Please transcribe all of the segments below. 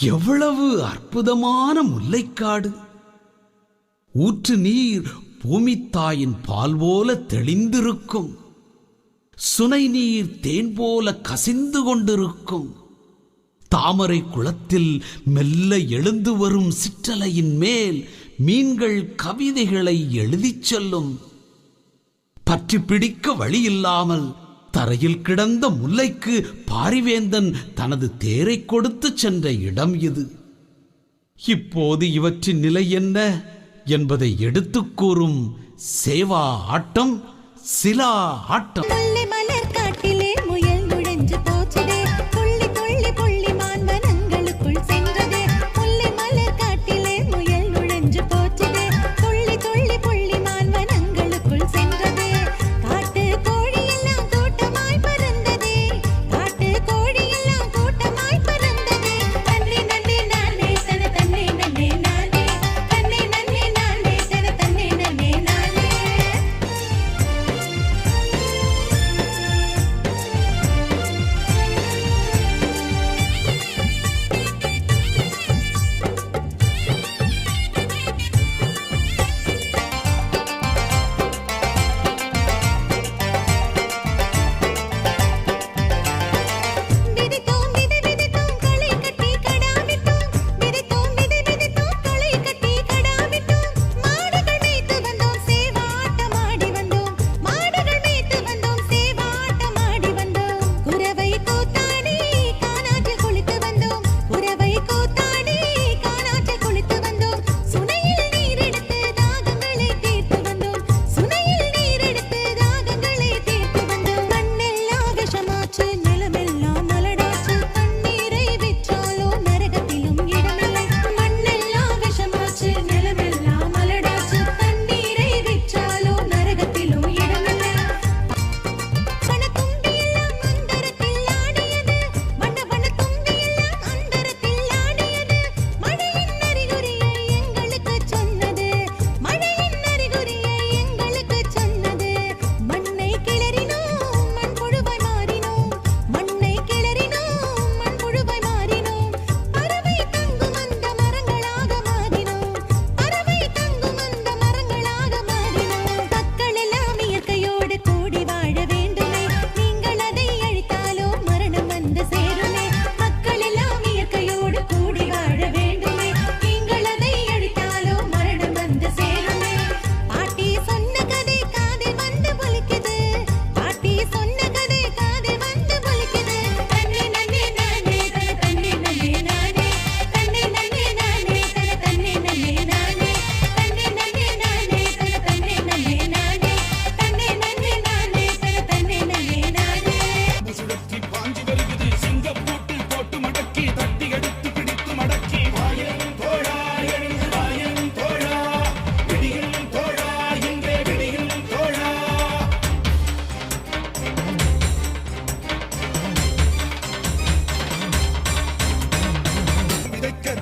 எவ்வளவு அற்புதமான முல்லைக்காடு. ஊற்று நீர் பூமித்தாயின் பால் போல தெளிந்திருக்கும். சுனை நீர் தேன் போல கசிந்து கொண்டிருக்கும். தாமரை குளத்தில் மெல்ல எழுந்து வரும் சிற்றலையின் மேல் மீன்கள் கவிதைகளை எழுதிச் செல்லும். பற்றி பிடிக்க வழியில்லாமல் தரையில் கிடந்த முல்லைக்கு பாரிவேந்தன் தனது தேரை கொடுத்து சென்ற இடம் இது. இப்போது இவற்றின் நிலை என்ன என்பதை எடுத்துக் கூறும் சேவா ஆட்டம் சிலா ஆட்டம்.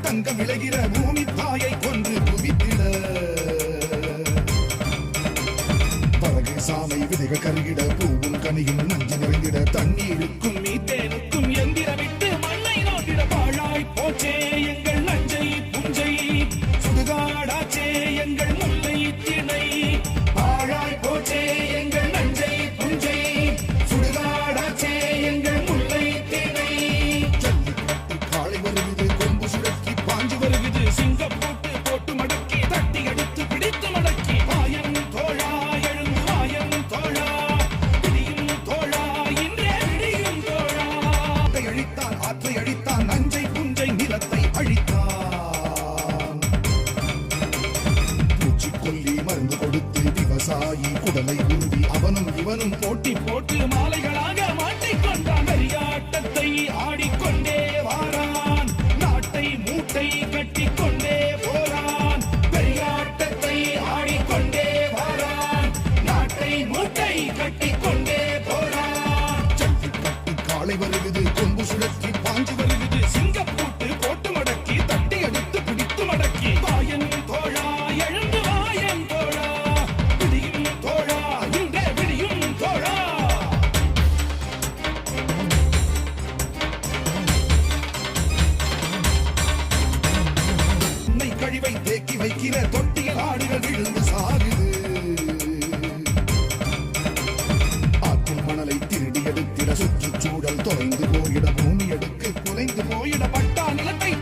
தங்கம் விளைகிற பூமி தாயை கொன்று குவித்திட. பழகு சாமை விதைகள் கருகிட பூவும் கனியும் நஞ்சு நிறைந்திட தண்ணி கழிவை தேக்கி வைக்கிற தொட்டியில் ஆடுகள் விழுந்து சாகுது. ஆற்றில் மணலை திருடி எடுத்திட சுற்றுச்சூழல் தொலைந்து போயிட பூமி எடுக்கு குலைந்து போயிட பட்டா நிலத்தை